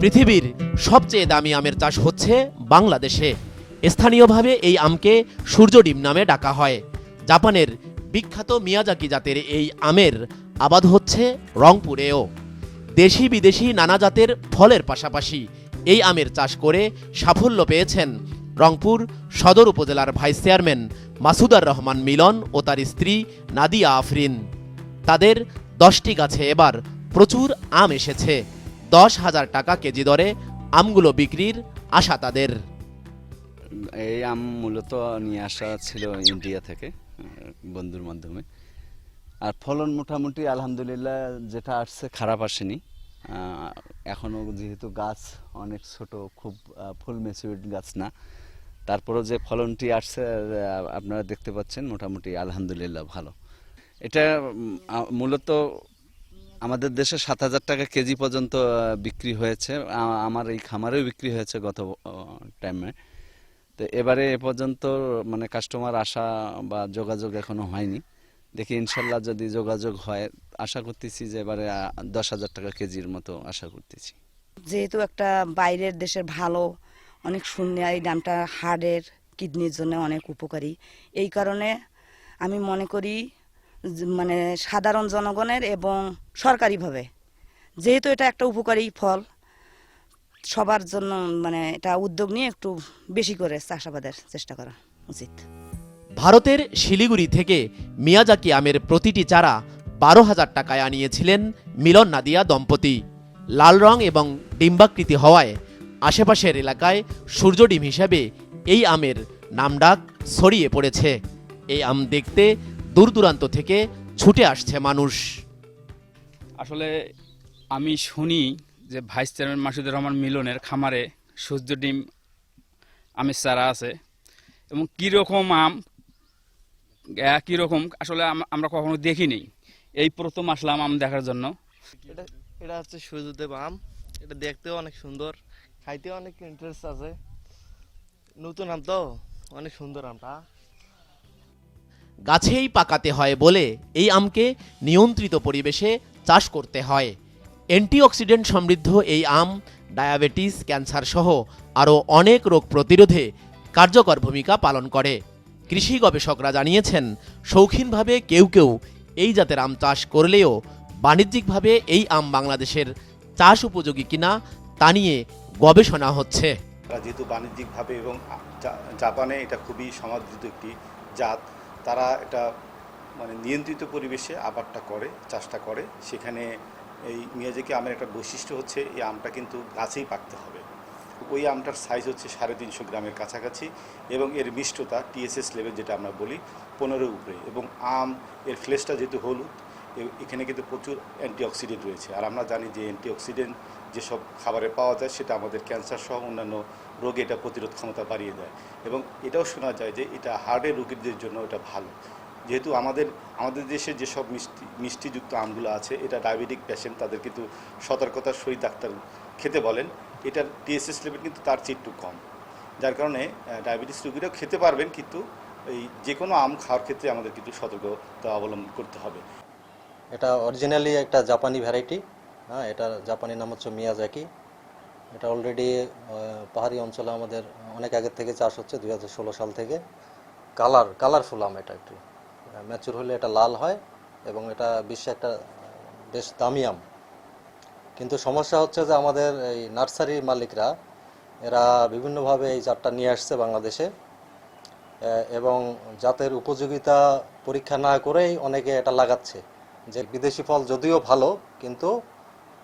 পৃথিবীর সবচেয়ে দামি আমের চাষ হচ্ছে বাংলাদেশে। স্থানীয়ভাবে এই আমকে সূর্য ডিম নামে ডাকা হয়। জাপানের বিখ্যাত মিয়াজাকি জাতের এই আমের আবাদ হচ্ছে রংপুরেও। দেশি বিদেশি নানা জাতের ফলের পাশাপাশি এই আমের চাষ করে সাফল্য পেয়েছেন রংপুর সদর উপজেলার ভাইস চেয়ারম্যান মাসুদার রহমান মিলন ও তার স্ত্রী নাদিয়া আফরিন। তাদের দশটি গাছে এবার প্রচুর আম এসেছে। দশ হাজার টাকা কেজি দরে আমগুলো বিক্রির আশা তাদের। এই আম মূলত নিয়ে আসা ছিল ইন্ডিয়া থেকে, বন্ধুর মাধ্যমে। আর ফলন মোটামুটি আলহামদুলিল্লাহ যেটা আসছে খারাপ আসেনি। এখনও যেহেতু গাছ অনেক ছোট, খুব ফুল ম্যাচিউরিড গাছ না, তারপরেও যে ফলনটি আসছে আপনারা দেখতে পাচ্ছেন মোটামুটি আলহামদুলিল্লাহ ভালো। এটা মূলত আমাদের দেশে সাত হাজার টাকা কেজি পর্যন্ত বিক্রি হয়েছে। আমার এই খামারেও বিক্রি হয়েছে গত টাইমে তো এবারে এ পর্যন্ত মানে কাস্টমার আসা বা যোগাযোগ এখনও হয়নি। দেখি ইনশাল্লাহ যদি যোগাযোগ হয়, আশা করতেছি যে এবারে দশ হাজার টাকা কেজির মতো আশা করতেছি। যেহেতু একটা বাইরের দেশের ভালো, অনেক শূন্য, এই দামটা হার্টের কিডনির জন্য অনেক উপকারী। এই কারণে আমি মনে করি মানে সাধারণ জনগণের এবং সরকারিভাবে। যেহেতু এটা একটা উপকারী ফল, সবার জন্য মানে এটা উদ্যোগ নিয়ে একটু বেশি করে চাষাবাদের চেষ্টা করা উচিত। ভারতের শিলিগুড়ি থেকে মিয়াজাকি আমের প্রতিটি চারা বারো হাজার টাকায় আনিয়েছিলেন মিলন নাদিয়া দম্পতি। লাল রং এবং ডিম্বাকৃতি হওয়ায় আশেপাশের এলাকায় সূর্যডিম হিসেবে এই আমের নামডাক ছড়িয়ে পড়েছে। এই আম দেখতে দূর দূরান্ত থেকে ছুটে আসছে মানুষ। আসলে আমি শুনি যে ভাইস চেয়ারম্যান মাসুদুর রহমান মিলনের খামারে সূর্য ডিম আমের চারা আছে এবং কীরকম আম কীরকম আসলে আম- আমরা কখনো দেখিনি। এই প্রথম আসলাম আম দেখার জন্য। এটা এটা হচ্ছে সূর্যদেব আম। এটা দেখতেও অনেক সুন্দর খাইতেও অনেক ইন্টারেস্ট আছে। নতুন আম তো অনেক সুন্দর আমটা। গাছেই পাকাতে হয় বলে এই আমকে নিয়ন্ত্রিত পরিবেশে চাষ করতে হয়। অ্যান্টিঅক্সিডেন্ট সমৃদ্ধ এই আম, ডায়াবেটিস, ক্যান্সার সহ আরও অনেক রোগ প্রতিরোধে কার্যকর ভূমিকা পালন করে। কৃষি গবেষকরা জানিয়েছেন, শৌখিনভাবে কেউ কেউ এই জাতের আম চাষ করলেও বাণিজ্যিকভাবে এই আম বাংলাদেশের চাষ উপযোগী কিনা তা নিয়ে গবেষণা হচ্ছে। যেহেতু বাণিজ্যিকভাবে এবং জাপানে এটা খুবই সমাদৃত একটি জাত তারা এটা মানে নিয়ন্ত্রিত পরিবেশে আবারটা করে, চাষটা করে। সেখানে এই মিয়াজাকি আমের একটা বৈশিষ্ট্য হচ্ছে, এই আমটা কিন্তু গাছেই পাকতে হবে। ওই আমটার সাইজ হচ্ছে সাড়ে তিনশো গ্রামের কাছাকাছি এবং এর মিষ্টতা টিএসএস লেভেল যেটা আমরা বলি, পনেরো উপরে। এবং আম, এর ফ্লেশটা যেহেতু হলুদ এখানে কিন্তু প্রচুর অ্যান্টিঅক্সিডেন্ট রয়েছে। আর আমরা জানি যে অ্যান্টিঅক্সিডেন্ট যেসব খাবারে পাওয়া যায়, সেটা আমাদের ক্যান্সার সহ অন্যান্য রোগে এটা প্রতিরোধ ক্ষমতা বাড়িয়ে দেয়। এবং এটাও শোনা যায় যে এটা হার্টের রোগীদের জন্য এটা ভালো। যেহেতু আমাদের আমাদের দেশে যেসব মিষ্টি, মিষ্টিযুক্ত আমগুলো আছে, এটা ডায়াবেটিক পেশেন্ট তাদের কিন্তু সতর্কতার সহিত ডাক্তার খেতে বলেন, এটার টিএসএস লেভেল কিন্তু তার চেয়ে একটু কম। যার কারণে ডায়াবেটিস রোগীরাও খেতে পারবেন, কিন্তু এই যে কোনো আম খাওয়ার ক্ষেত্রে আমাদের কিন্তু সতর্কতা অবলম্বন করতে হবে। এটা অরিজিনালি একটা জাপানি ভ্যারাইটি হ্যাঁ এটা জাপানি নাম হচ্ছে মিয়াজাকি এটা অলরেডি পাহাড়ি অঞ্চলে আমাদের অনেক আগের থেকে চাষ হচ্ছে দু হাজার ষোলো সাল থেকে। কালার কালারফুল আম এটা একটু। ম্যাচুর হলে এটা লাল হয় এবং এটা বিশ্বে একটা বেশ দামি আম। কিন্তু সমস্যা হচ্ছে যে আমাদের এই নার্সারির মালিকরা, এরা বিভিন্নভাবে এই জাতটা নিয়ে আসছে বাংলাদেশে। এবং জাতের উপযোগিতা পরীক্ষা না করেই অনেকে এটা লাগাচ্ছে। যে বিদেশি ফল যদিও ভালো, কিন্তু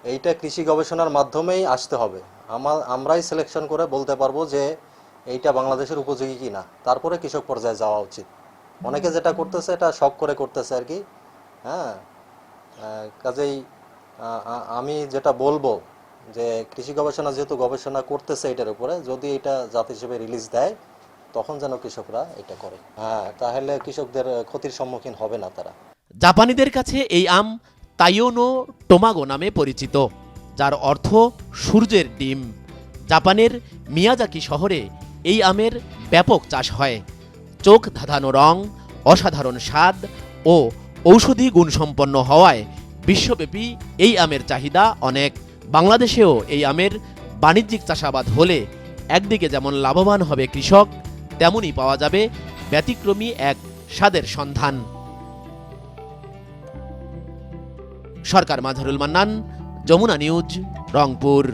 এইটা কৃষি গবেষণার মাধ্যমেই আসতে হবে। আমার আমরাই সিলেকশন করে বলতে পারব যে এইটা বাংলাদেশের উপযোগী কিনা। তারপরে কৃষক পর্যায়ে যাওয়া উচিত। অনেকে যেটা করতেছে, এটা শখ করে করতেছে আর কি। হ্যাঁ? কাজেই আমি যেটা বলব যে কৃষি গবেষণা যেহেতু গবেষণা করতেছে এটার উপরে, যদি এটা জাত হিসেবে রিলিজ দেয়, তখন যেন কৃষকরা এটা করে। হ্যাঁ তাহলে কৃষকদের ক্ষতির সম্মুখীন হবে না তারা। জাপানিদের কাছে এই আম তাইওনো টোমাগো নামে পরিচিত, যার অর্থ সূর্যের ডিম। জাপানের মিয়াজাকি শহরে এই আমের ব্যাপক চাষ হয়। চোখ ধাঁধানো রং, অসাধারণ স্বাদ ও ঔষধি গুণসম্পন্ন হওয়ায় বিশ্বব্যাপী এই আমের চাহিদা অনেক। বাংলাদেশেও এই আমের বাণিজ্যিক চাষাবাদ হলে একদিকে যেমন লাভবান হবে কৃষক, তেমনই পাওয়া যাবে ব্যতিক্রমী এক স্বাদের সন্ধান। সরকার মাঝারুল মান্নান যমুনা নিউজ রংপুর।